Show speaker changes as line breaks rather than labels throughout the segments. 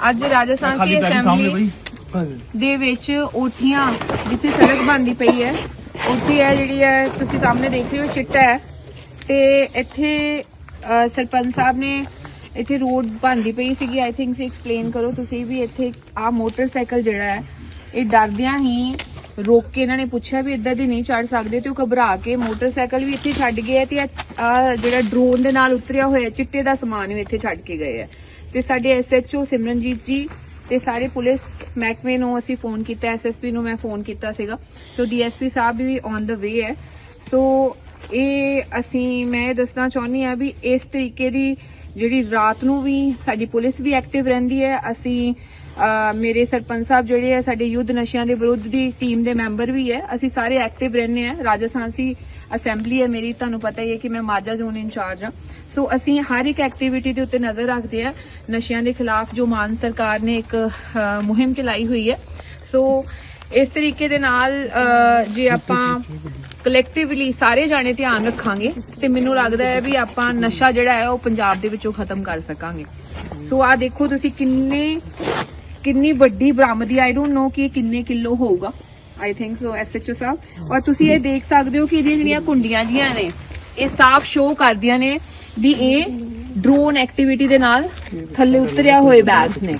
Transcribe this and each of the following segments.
ਅੱਜ ਰਾਜਸਥਾਨ ਦੀ ਅਸੈਂਬਲੀ ਦੇ ਵਿੱਚ ਓਠੀਆਂ ਜਿੱਥੇ ਸੜਕ ਬਣਦੀ ਪਈ ਹੈ ਉੱਥੇ ਹੈ ਜਿਹੜੀ ਹੈ ਤੁਸੀਂ ਸਾਹਮਣੇ ਦੇਖ ਰਹੇ ਹੋ ਚਿੱਟਾ ਹੈ। ਤੇ ਇੱਥੇ ਸਰਪੰਚ ਸਾਹਿਬ ਨੇ ਇੱਥੇ ਰੋਡ ਬਣਦੀ ਪਈ ਸੀਗੀ। ਆਈ ਥਿੰਕ ਸੀ ਐਕਸਪਲੇਨ ਕਰੋ ਤੁਸੀਂ ਵੀ ਇੱਥੇ ਆ ਮੋਟਰਸਾਈਕਲ ਜਿਹੜਾ ਹੈ ਇਹ ਡਰਦਿਆਂ ਹੀ ਰੋਕ ਕੇ ਇਹਨਾਂ ਨੇ ਪੁੱਛਿਆ ਵੀ ਇੱਦਾਂ ਦੀ ਨਹੀਂ ਚੜ ਸਕਦੇ ਤੇ ਉਹ ਘਬਰਾ ਕੇ ਮੋਟਰਸਾਈਕਲ ਵੀ ਇੱਥੇ ਛੱਡ ਗਏ ਤੇ ਆ ਜਿਹੜਾ ਡਰੋਨ ਦੇ ਨਾਲ ਉਤਰਿਆ ਹੋਇਆ ਚਿੱਟੇ ਦਾ ਸਮਾਨ ਵੀ ਇੱਥੇ ਛੱਡ ਕੇ ਗਏ ਆ ਤੇ ਸਾਡੇ ਐਸਐਚਓ ਸਿਮਰਨਜੀਤ ਜੀ ਤੇ ਸਾਰੇ ਪੁਲਿਸ ਮਹਿਕਮੇ ਨੂੰ ਅਸੀਂ ਫੋਨ ਕੀਤਾ ਐਸਐਸਪੀ ਨੂੰ ਮੈਂ ਫੋਨ ਕੀਤਾ ਸੀਗਾ। ਸੋ DSP Sahib we on the ਵੇ ਹੈ। ਸੋ ਇਹ ਅਸੀਂ, ਮੈਂ ਇਹ ਦੱਸਣਾ ਚਾਹੁੰਦੀ ਆ ਵੀ ਇਸ ਤਰੀਕੇ ਦੀ ਜਿਹੜੀ ਰਾਤ ਨੂੰ ਵੀ ਸਾਡੀ ਪੁਲਿਸ ਵੀ ਐਕਟਿਵ ਰਹਿੰਦੀ ਹੈ। ਅਸੀਂ ਮੇਰੇ ਸਰਪੰਚ ਸਾਹਿਬ ਜਿਹੜੇ ਆ, ਸਾਡੇ ਯੁੱਧ ਨਸ਼ਿਆਂ ਦੇ ਵਿਰੁੱਧ ਦੀ ਟੀਮ ਦੇ ਮੈਂਬਰ ਵੀ ਹੈ। ਅਸੀਂ ਸਾਰੇ ਐਕਟਿਵ ਰਹਿੰਦੇ ਆ ਰਾਜਸਥਾਨ ਸੀ ਅਸੈਂਬਲੀ ਹੈ ਮੇਰੀ, ਤੁਹਾਨੂੰ ਪਤਾ ਹੀ ਹੈ ਕਿ ਮੈਂ ਮਾਝਾ ਜ਼ੋਨ ਇੰਚਾਰਜ ਹਾਂ। ਸੋ ਅਸੀਂ ਹਰ ਇੱਕ ਐਕਟੀਵਿਟੀ ਦੇ ਉੱਤੇ ਨਜ਼ਰ ਰੱਖਦੇ ਆ ਨਸ਼ਿਆਂ ਦੇ ਖਿਲਾਫ ਜੋ ਮਾਨ ਸਰਕਾਰ ਨੇ ਇੱਕ ਮੁਹਿੰਮ ਚਲਾਈ ਹੋਈ ਹੈ। ਸੋ ਇਸ ਤਰੀਕੇ ਦੇ ਨਾਲ ਜੇ ਆਪਾਂ ਕਲੈਕਟਿਵਲੀ ਸਾਰੇ ਜਾਣੇ ਧਿਆਨ ਰੱਖਾਂਗੇ, ਤੇ ਮੈਨੂੰ ਲੱਗਦਾ ਹੈ ਵੀ ਆਪਾਂ ਨਸ਼ਾ ਜਿਹੜਾ ਹੈ, ਉਹ ਪੰਜਾਬ ਦੇ ਵਿੱਚੋਂ ਖਤਮ ਕਰ ਸਕਾਂਗੇ। ਸੋ ਆ ਦੇਖੋ ਤੁਸੀਂ ਕਿੰਨੇ, ਕਿੰਨੀ ਵੱਡੀ ਬਰਾਮਦੀ ਆਈ ਡੋਨਟ ਨੋ ਕਿ ਇਹ ਕਿੰਨੇ ਕਿਲੋ ਹੋਊਗਾ। ਆਈ ਥਿੰਕ ਸੋ ਐਸਐਚਓ ਸਾਹਿਬ। ਔਰ ਤੁਸੀਂ ਇਹ ਦੇਖ ਸਕਦੇ ਹੋ ਕਿ ਇਹਦੀਆਂ ਜਿਹੜੀਆਂ ਕੁੰਡੀਆਂ ਜੀਆਂ ਨੇ, ਇਹ ਸਾਫ਼ ਸ਼ੋਅ ਕਰਦੀਆਂ ਨੇ ਵੀ ਇਹ ਡਰੋਨ ਐਕਟੀਵਿਟੀ ਦੇ ਨਾਲ ਥੱਲੇ ਉਤਰਿਆ ਹੋਏ ਬੈਗਸ ਨੇ।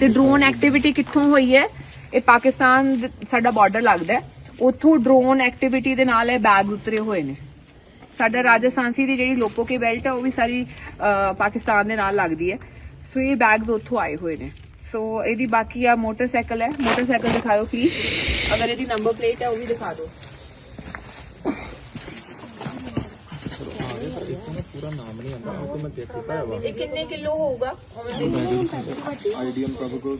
ਤੇ ਡਰੋਨ ਐਕਟੀਵਿਟੀ ਕਿੱਥੋਂ ਹੋਈ ਹੈ? ਇਹ ਪਾਕਿਸਤਾਨ ਸਾਡਾ ਬਾਰਡਰ ਲੱਗਦਾ ਉੱਥੋਂ ਡਰੋਨ ਐਕਟੀਵਿਟੀ ਦੇ ਨਾਲ ਇਹ ਬੈਗ ਉਤਰੇ ਹੋਏ ਨੇ। ਸਾਡਾ ਰਾਜਸਥਾਨ ਸੀ ਦੀ ਜਿਹੜੀ ਲੋਪੋ ਕੇ ਬੈਲਟ ਹੈ, ਉਹ ਵੀ ਸਾਰੀ ਪਾਕਿਸਤਾਨ ਦੇ ਨਾਲ ਲੱਗਦੀ ਹੈ। ਸੋ ਇਹ ਬੈਗਸ ਉੱਥੋਂ ਆਏ ਹੋਏ ਨੇ। ਸੋ ਇਹਦੀ ਬਾਕੀ ਆ ਮੋਟਰਸਾਈਕਲ ਹੈ। ਮੋਟਰਸਾਈਕਲ ਦਿਖਾਓ ਪਲੀਜ਼ ਅਗਰ ਇਹਦੀ ਨੰਬਰ ਪਲੇਟ ਹੈ ਉਹ ਵੀ ਦਿਖਾ ਦਿਓ ਇਹ ਕਿੰਨੇ ਕਿਲੋ ਹੋਊਗਾ ਦੇਖੋ।
ਆਈਡੀਐਮ ਪ੍ਰਭ ਕੋ